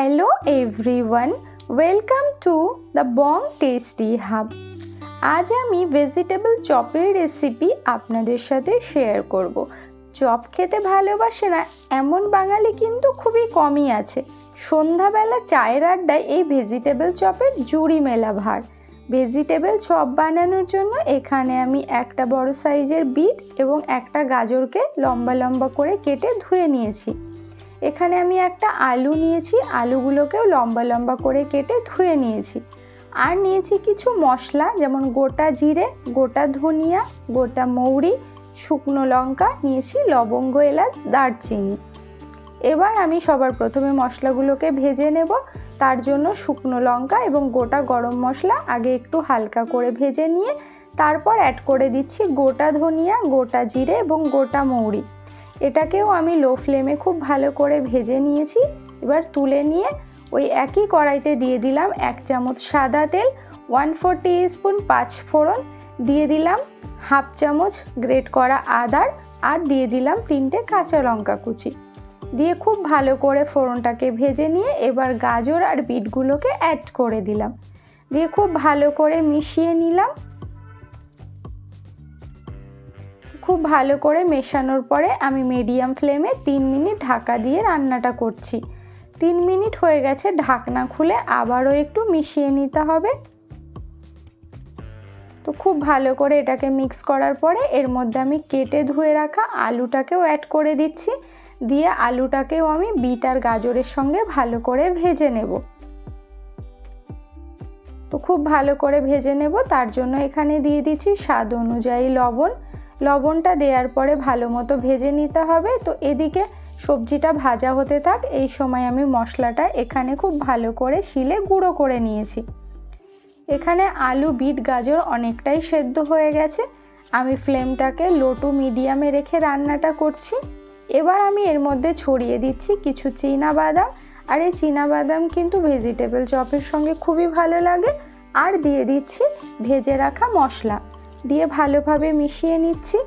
Hello everyone welcome to the Bong tasty hub আজ আমি vegetable চপের রেসিপি আপনাদের সাথে শেয়ার করব। চপ খেতে ভালোবাসে না, এমন বাঙালি কিন্তু খুবই কমই আছে। সন্ধ্যাবেলা চায়ের আড্ডায় এই ভেজিটেবল চপের জুড়ি মেলা ভার। ভেজিটেবল চপ বানানোর জন্য এখানে আমি একটা বড় সাইজের বিট এবং একটা গাজরকে লম্বা লম্বা করে কেটে ধুয়ে নিয়েছি। এখানে আমি একটা আলু নিয়েছি, আলুগুলোকেও লম্বা লম্বা করে কেটে ধুয়ে নিয়েছি। আর নিয়েছি কিছু মশলা, যেমন গোটা জিরে, গোটা ধনিয়া, গোটা মৌরি, শুকনো লঙ্কা, নিয়েছি লবঙ্গ, এলাচ, দারচিনি। এবার আমি সবার প্রথমে মশলাগুলোকে ভেজে নেব। তার জন্য শুকনো লঙ্কা এবং গোটা গরম মশলা আগে একটু হালকা করে ভেজে নিয়ে তারপর অ্যাড করে দিচ্ছি গোটা ধনিয়া, গোটা জিরে এবং গোটা মৌরি। এটাকেও আমি লো ফ্লেমে খুব ভালো করে ভেজে নিয়েছি। এবার তুলে নিয়ে ওই একই কড়াইতে দিয়ে দিলাম এক চামচ সাদা তেল ওয়ান ফোর স্পুন পাঁচ ফোড়ন, দিয়ে দিলাম হাফ চামচ গ্রেট করা আদার আর দিয়ে দিলাম তিনটে কাঁচা লঙ্কা কুচি। দিয়ে খুব ভালো করে ফোড়নটাকে ভেজে নিয়ে এবার গাজর আর বিটগুলোকে অ্যাড করে দিলাম। দিয়ে খুব ভালো করে মিশিয়ে নিলাম। খুব ভালো করে মেশানোর পরে আমি মিডিয়াম ফ্লেমে তিন মিনিট ঢাকা দিয়ে রান্নাটা করছি। তিন মিনিট হয়ে গেছে ঢাকনা খুলে আবারও একটু মিশিয়ে নিতে হবে। তো খুব ভালো করে এটাকে মিক্স করার পরে এর মধ্যে আমি কেটে ধুয়ে রাখা আলুটাকেও অ্যাড করে দিচ্ছি। দিয়ে আলুটাকেও আমি বিট আর গাজরের সঙ্গে ভালো করে ভেজে নেব। তো খুব ভালো করে ভেজে নেব, তার জন্য এখানে দিয়ে দিচ্ছি স্বাদ অনুযায়ী লবণ। লবণটা দেওয়ার পরে ভালো মতো ভেজে নিতে হবে। তো এদিকে সবজিটা ভাজা হতে থাক, এই সময় আমি মশলাটা এখানে খুব ভালো করে শিলে গুঁড়ো করে নিয়েছি। এখানে আলু, বিট, গাজর অনেকটাই সেদ্ধ হয়ে গেছে। আমি ফ্লেমটাকে লো টু মিডিয়ামে রেখে রান্নাটা করছি। এবার আমি এর মধ্যে ছড়িয়ে দিচ্ছি কিছু চীনা বাদাম আর এই চীনা বাদাম কিন্তু ভেজিটেবল চপের সঙ্গে খুবই ভালো লাগে। আর দিয়ে দিচ্ছি ভেজে রাখা মশলা। দিয়ে ভালোভাবে মিশিয়ে নিচ্ছি।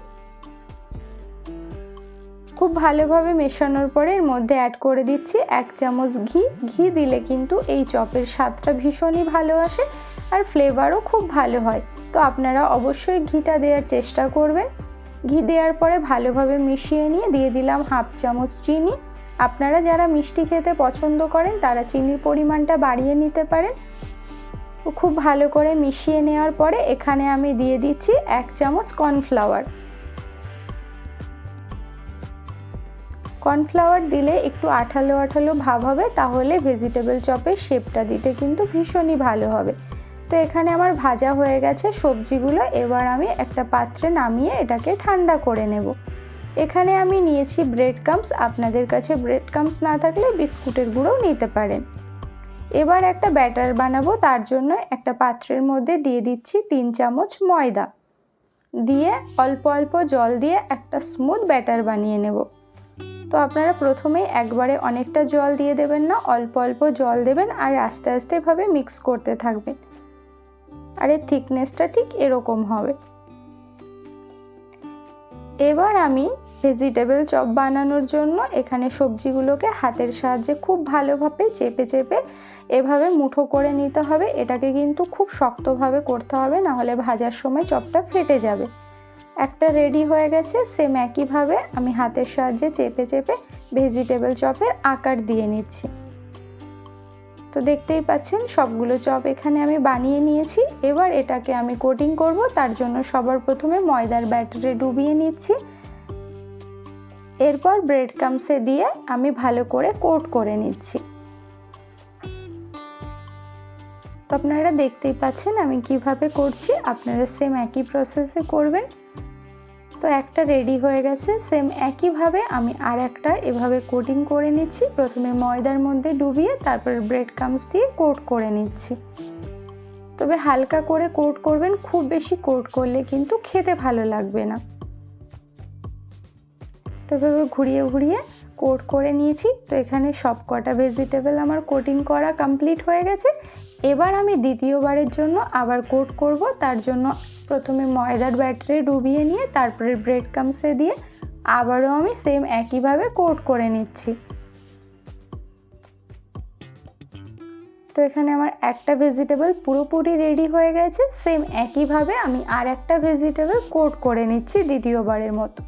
খুব ভালোভাবে মেশানোর পরে এর মধ্যে অ্যাড করে দিচ্ছি এক চামচ ঘি। ঘি দিলে কিন্তু এই চপের স্বাদটা ভীষণই ভালো আসে আর ফ্লেভারও খুব ভালো হয়। তো আপনারা অবশ্যই ঘিটা দেওয়ার চেষ্টা করবেন। ঘি দেওয়ার পরে ভালোভাবে মিশিয়ে নিয়ে দিয়ে দিলাম হাফ চামচ চিনি। আপনারা যারা মিষ্টি খেতে পছন্দ করেন তারা চিনির পরিমাণটা বাড়িয়ে নিতে পারেন। খুব ভালো করে মিশিয়ে নেওয়ার পরে এখানে আমি দিয়ে দিচ্ছি এক চামচ কর্নফ্লাওয়ার। কর্নফ্লাওয়ার দিলে একটু আঠালো আঠালো ভাব হবে, তাহলে ভেজিটেবল চপের শেপটা দিতে কিন্তু ভীষণই ভালো হবে। তো এখানে আমার ভাজা হয়ে গেছে সবজিগুলো, এবার আমি একটা পাত্রে নামিয়ে এটাকে ঠান্ডা করে নেব। এখানে আমি নিয়েছি ব্রেড কামস আপনাদের কাছে ব্রেড কামস না থাকলে বিস্কুটের গুঁড়োও নিতে পারেন। এবার একটা ব্যাটার বানাবো, তার জন্য একটা পাত্রের মধ্যে দিয়ে দিচ্ছি তিন চামচ ময়দা। দিয়ে অল্প অল্প জল দিয়ে একটা স্মুথ ব্যাটার বানিয়ে নেব। তো আপনারা প্রথমেই একবারে অনেকটা জল দিয়ে দেবেন না, অল্প অল্প জল দেবেন আর আস্তে আস্তে এভাবে মিক্স করতে থাকবেন। আর এর থিকনেসটা ঠিক এরকম হবে। এবার আমি ভেজিটেবল চপ বানানোর জন্য এখানে সবজিগুলোকে হাতের সাহায্যে খুব ভালোভাবে চেপে চেপে এভাবে মুঠো করে নিতে হবে। এটাকে কিন্তু খুব শক্তভাবে করতে হবে, নাহলে ভাজার সময় চপটা ফেটে যাবে। একটা রেডি হয়ে গেছে সেম একইভাবে আমি হাতের সাহায্যে চেপে চেপে ভেজিটেবল চপের আকার দিয়ে নিচ্ছি। তো দেখতেই পাচ্ছেন, সবগুলো চপ এখানে আমি বানিয়ে নিয়েছি। এবার এটাকে আমি কোটিং করব, তার জন্য সবার প্রথমে ময়দার ব্যাটারে ডুবিয়ে নিচ্ছি। এরপর ব্রেড কামসে দিয়ে আমি ভালো করে কোট করে নিচ্ছি। তো আপনারা দেখতেই পাচ্ছেন আমি কীভাবে করছি, আপনারা সেম একই প্রসেসে করবেন। তো একটা রেডি হয়ে গেছে সেম একইভাবে আমি আর একটা এভাবে কোটিং করে নিচ্ছি। প্রথমে ময়দার মধ্যে ডুবিয়ে তারপর ব্রেড কামস দিয়ে কোট করে নিচ্ছি। তবে হালকা করে কোট করবেন, খুব বেশি কোট করলে কিন্তু খেতে ভালো লাগবে না। এভাবে ঘুরিয়ে ঘুরিয়ে কোট করে নিয়েছি। তো এখানে সব কটা ভেজিটেবল আমার কোটিং করা কমপ্লিট হয়ে গেছে। এবার আমি দ্বিতীয়বারের জন্য আবার কোট করব। তার জন্য প্রথমে ময়দার ব্যাটারে ডুবিয়ে নিয়ে, তারপরে ব্রেড কামসে দিয়ে আবারও আমি সেম একইভাবে কোট করে নিচ্ছি। তো এখানে আমার একটা ভেজিটেবল পুরোপুরি রেডি হয়ে গেছে। সেম একইভাবে আমি আর একটা ভেজিটেবল কোট করে নিচ্ছি দ্বিতীয়বারের মতো।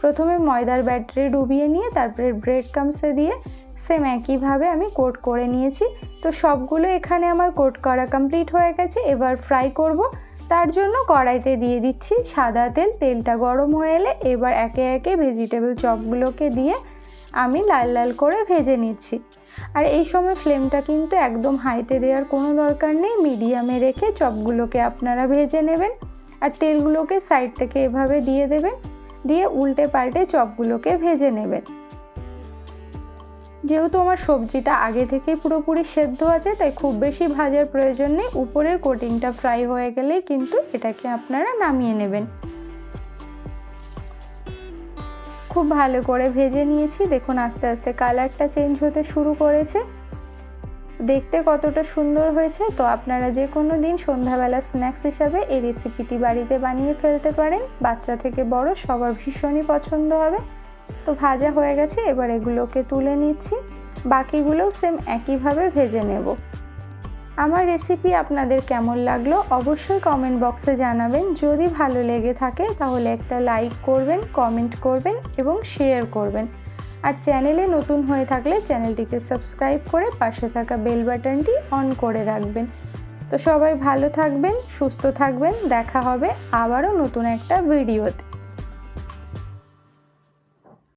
প্রথমে ময়দার ব্যাটারি ডুবিয়ে নিয়ে, তারপরে ব্রেড কামসে দিয়ে সেম একইভাবে আমি কোট করে নিয়েছি। তো সবগুলো এখানে আমার কোট করা কমপ্লিট হয়ে গেছে। এবার ফ্রাই করব। তার জন্য কড়াইতে দিয়ে দিচ্ছি সাদা তেল। তেলটা গরম হয়ে এলে এবার একে একে ভেজিটেবল চপগুলোকে দিয়ে আমি লাল লাল করে ভেজে নিচ্ছি। আর এই সময় ফ্লেমটা কিন্তু একদম হাইতে দেওয়ার কোনো দরকার নেই। মিডিয়ামে রেখে চপগুলোকে আপনারা ভেজে নেবেন। আর তেলগুলোকে সাইড থেকে এভাবে দিয়ে দেবেন। দিয়ে উল্টে পাল্টে চপগুলোকে ভেজে নেবেন। যেহেতু আমার সবজিটা আগে থেকেই পুরোপুরি সেদ্ধ আছে, তাই খুব বেশি ভাজার প্রয়োজন নেই। উপরের কোটিংটা ফ্রাই হয়ে গেলেই কিন্তু এটাকে আপনারা নামিয়ে নেবেন। খুব ভালো করে ভেজে নিয়েছি। দেখুন আস্তে আস্তে কালারটা চেঞ্জ হতে শুরু করেছে। দেখতে কতটা সুন্দর হয়েছে, তো আপনারা যে কোনো দিন সন্ধ্যাবেলা স্ন্যাক্স হিসাবে এই রেসিপিটি বাড়িতে বানিয়ে ফেলতে পারেন। বাচ্চা থেকে বড় সবার ভীষণই পছন্দ হবে। তো ভাজা হয়ে গেছে, এবার এগুলোকে তুলে নিচ্ছি। বাকিগুলোও সেম একইভাবে ভেজে নেব। আমার রেসিপি আপনাদের কেমন লাগল অবশ্যই কমেন্ট বক্সে জানাবেন। যদি ভালো লেগে থাকে তাহলে একটা লাইক করবেন কমেন্ট করবেন এবং শেয়ার করবেন। আর চ্যানেলে নতুন হয়ে থাকলে চ্যানেলটিকে সাবস্ক্রাইব করে পাশে থাকা বেল বাটনটি অন করে রাখবেন। তো সবাই ভালো থাকবেন, সুস্থ থাকবেন, দেখা হবে আবারও নতুন একটা ভিডিওতে।